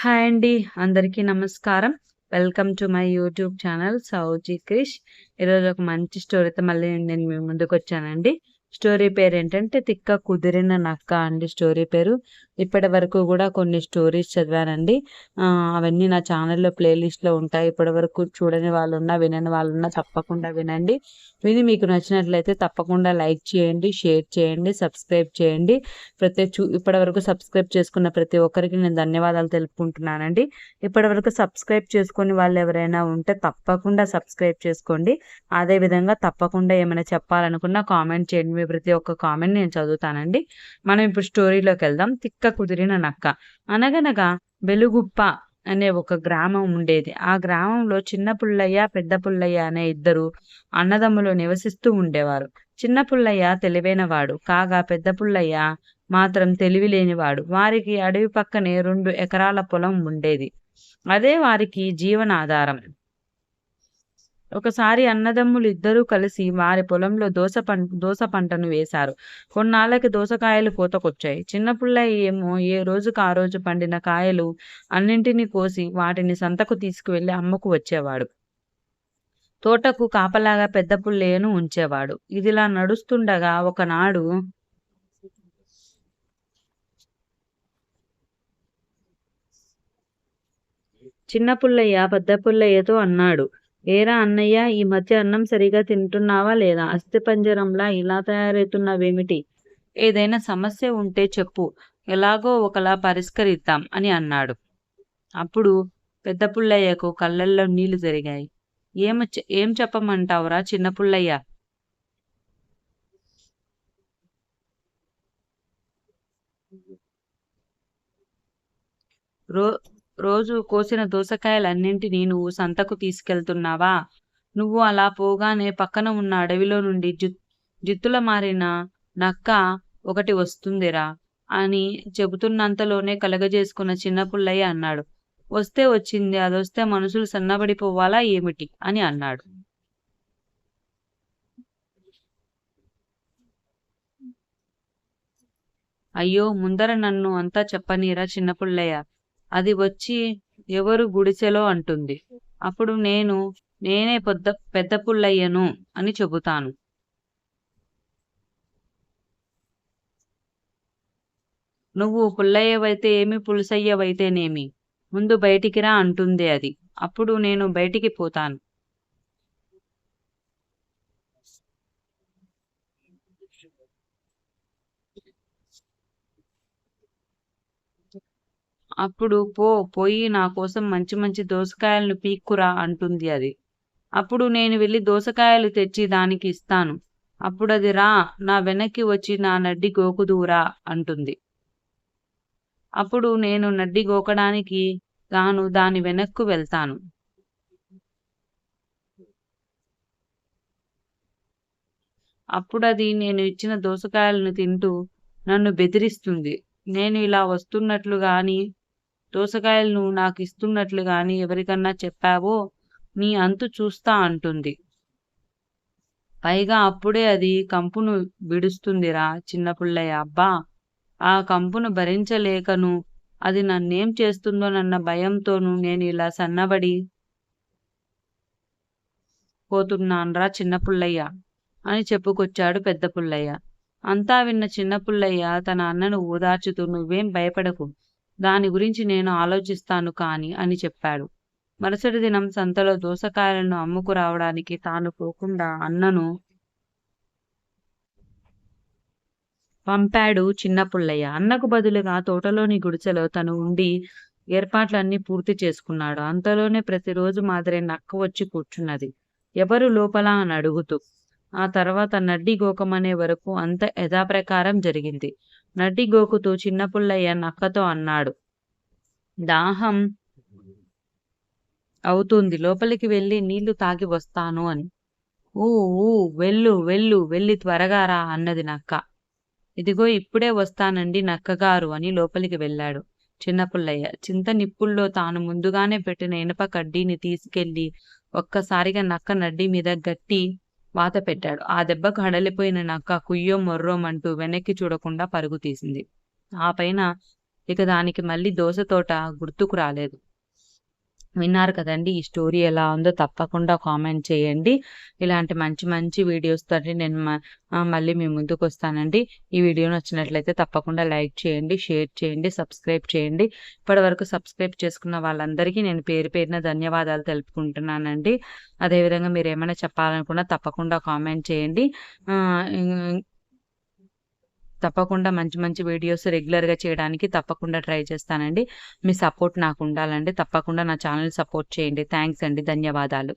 Hi అండి అందరికీ నమస్కారం. Welcome to my YouTube channel Souji Krish. ఈరోజు ఒక మంచి స్టోరీతో మళ్ళీ నేను మీ ముందుకు వచ్చానండి స్టోరీ పేరు ఏంటంటే తిక్క కుదిరిన నక్క అండి స్టోరీ పేరు. ఇప్పటి వరకు కూడా కొన్ని స్టోరీస్ చదివానండి. అవన్నీ నా ఛానల్లో ప్లేలిస్ట్లో ఉంటాయి. ఇప్పటి వరకు చూడని వాళ్ళు ఉన్నా వినని వాళ్ళు ఉన్నా తప్పకుండా వినండి. విని మీకు నచ్చినట్లయితే తప్పకుండా లైక్ చేయండి షేర్ చేయండి సబ్స్క్రైబ్ చేయండి. ప్రతి చూ ఇప్పటి వరకు సబ్స్క్రైబ్ చేసుకున్న ప్రతి ఒక్కరికి నేను ధన్యవాదాలు తెలుపుకుంటున్నానండి. ఇప్పటి వరకు సబ్స్క్రైబ్ చేసుకుని వాళ్ళు ఎవరైనా ఉంటే తప్పకుండా సబ్స్క్రైబ్ చేసుకోండి. అదేవిధంగా తప్పకుండా ఏమైనా చెప్పాలనుకున్నా కామెంట్ చేయండి. మీ ప్రతి ఒక్క కామెంట్ నేను చదువుతానండి. మనం ఇప్పుడు స్టోరీలోకి వెళ్దాం. తిక్క కుదిరిన నక్క. అనగనగా బెలుగుప్ప అనే ఒక గ్రామం ఉండేది. ఆ గ్రామంలో చిన్న పుల్లయ్య పెద్ద పుల్లయ్య అనే ఇద్దరు అన్నదమ్ములు నివసిస్తూ ఉండేవారు. చిన్న పుల్లయ్య తెలివైనవాడు కాగా పెద్ద పుల్లయ్య మాత్రం తెలివి లేనివాడు వారికి అడవి పక్కనే రెండు ఎకరాల పొలం ఉండేది. అదే వారికి జీవనాధారం. ఒకసారి అన్నదమ్ములు ఇద్దరూ కలిసి వారి పొలంలో దోస పం దోస పంటను వేశారు. కొన్నాళ్ళకి దోసకాయలు కోతకొచ్చాయి. చిన్న పుల్లయ్య ఏమో ఏ రోజుకు ఆ రోజు పండిన కాయలు అన్నింటినీ కోసి వాటిని సంతకు తీసుకువెళ్ళి అమ్మకు వచ్చేవాడు. తోటకు కాపలాగా పెద్ద పుల్లయ్యను ఉంచేవాడు. ఇదిలా నడుస్తుండగా ఒకనాడు చిన్న పుల్లయ్య పెద్ద పుల్లయ్యతో అన్నాడు ఏరా అన్నయ్య ఈ మధ్య అన్నం సరిగా తింటున్నావా లేదా? అస్థిపంజరంలా ఇలా తయారవుతున్నావేమిటి ఏదైనా సమస్య ఉంటే చెప్పు. ఎలాగో ఒకలా పరిష్కరిద్దాం అని అన్నాడు. అప్పుడు పెద్ద పుల్లయ్యకు కళ్ళల్లో నీళ్ళు జరిగాయి. ఏమ ఏం చెప్పమంటావురా చిన్న పుల్లయ్య? రో రోజు కోసిన దోసకాయలన్నింటినీ నువ్వు సంతకు తీసుకెళ్తున్నావా? నువ్వు అలా పోగానే పక్కన ఉన్న అడవిలో నుండి జిత్తుల మారిన నక్క ఒకటి వస్తుందిరా అని చెబుతున్నంతలోనే కలగజేసుకున్న చిన్న పుల్లయ్య అన్నాడు. వస్తే వచ్చింది అదొస్తే మనుషులు సన్నబడిపోవాలా ఏమిటి అని అన్నాడు. అయ్యో ముందర నన్ను అంతా చెప్పనీరా చిన్న పుల్లయ్య. అది వచ్చి ఎవరు గుడిసెలో అంటుంది. అప్పుడు నేను నేనే పెద్ద పెద్ద పుల్లయ్యను అని చెబుతాను. నువ్వు పుల్లయ్యవైతే ఏమి పులుసయ్యవైతేనేమి? ముందు బయటికి రా అంటుంది అది. అప్పుడు నేను బయటికి పోతాను. అప్పుడు పో పోయి నా కోసం మంచి మంచి దోసకాయలను పీక్కురా అంటుంది అది. అప్పుడు నేను వెళ్ళి దోసకాయలు తెచ్చి దానికి ఇస్తాను. అప్పుడు అది రా నా వెనక్కి వచ్చి నా నడ్డి గోకుదూరా అంటుంది. అప్పుడు నేను నడ్డి గోకడానికి గాను దాని వెనక్కు వెళ్తాను. అప్పుడది నేను ఇచ్చిన దోసకాయలను తింటూ నన్ను బెదిరిస్తుంది. నేను ఇలా వస్తున్నట్లు గాని దోసకాయలను నాకు ఇస్తున్నట్లు గాని ఎవరికన్నా చెప్పావో నీ అంతు చూస్తా అంటుంది. పైగా అప్పుడే అది కంపును విడుస్తుందిరా చిన్న పుల్లయ్య అబ్బా. ఆ కంపును భరించలేకను అది నన్నేం చేస్తుందోనన్న భయంతోనూ నేను ఇలా సన్నబడి పోతున్నాన్రా చిన్న పుల్లయ్య అని చెప్పుకొచ్చాడు పెద్ద పుల్లయ్య అంతా విన్న చిన్న పుల్లయ్య తన అన్నను ఓదార్చుతూ నువ్వేం భయపడకు. దాని గురించి నేను ఆలోచిస్తాను కాని అని చెప్పాడు. మరుసటి దినం సంతలో దోసకాయలను అమ్ముకు రావడానికి తాను పోకుండా అన్నను పంపాడు చిన్న పుల్లయ్య. అన్నకు బదులుగా తోటలోని గుడిసెలో తను ఉండి ఏర్పాట్లన్నీ పూర్తి చేసుకున్నాడు. అంతలోనే ప్రతిరోజు మాదిరే నక్క వచ్చి కూర్చున్నది. ఎవరు లోపల అని అడుగుతూ ఆ తర్వాత నడ్డి గోకమనే వరకు అంత యథాప్రకారం జరిగింది. నడ్డి గోకుతూ చిన్నపుల్లయ్య నక్కతో అన్నాడు. దాహం అవుతుంది. లోపలికి వెళ్ళి నీళ్ళు తాగి వస్తాను అని. ఊ ఊ వెళ్ళు వెళ్ళు వెళ్ళి త్వరగా రా అన్నది నక్క. ఇదిగో ఇప్పుడే వస్తానండి నక్కగారు అని లోపలికి వెళ్ళాడు చిన్నపుల్లయ్య. చింత నిప్పుల్లో తాను ముందుగానే పెట్టిన ఇనప కడ్డీని తీసుకెళ్ళి ఒక్కసారిగా నక్క నడ్డి మీద గట్టి వాత పెట్టాడు ఆ దెబ్బకు హడలిపోయిన నక్క కుయ్యో మొర్రోమంటూ వెనక్కి చూడకుండా పరుగు తీసింది ఆ పైన ఇక దానికి మళ్ళీ దోస తోట గుర్తుకు రాలేదు. విన్నారు కదండి ఈ స్టోరీ ఎలా ఉందో తప్పకుండా కామెంట్ చేయండి. ఇలాంటి మంచి మంచి వీడియోస్‌తోటి నేను మ మళ్ళీ మీ ముందుకొస్తానండి. ఈ వీడియో నచ్చినట్లయితే తప్పకుండా లైక్ చేయండి, షేర్ చేయండి, సబ్స్క్రైబ్ చేయండి. ఇప్పటివరకు సబ్స్క్రైబ్ చేసుకున్న వాళ్ళందరికీ నేను పేరు పేరున ధన్యవాదాలు తెలుపుకుంటున్నానండి. అదేవిధంగా మీరు ఏమైనా చెప్పాలనుకున్నా తప్పకుండా కామెంట్ చేయండి. తప్పకుండా మంచి మంచి వీడియోస్ రెగ్యులర్‌గా చేయడానికి తప్పకుండా ట్రై చేస్తానండి. మీ సపోర్ట్ నాకు ఉండాలండి తప్పకుండా నా ఛానెల్ సపోర్ట్ చేయండి. థ్యాంక్స్ అండి. ధన్యవాదాలు.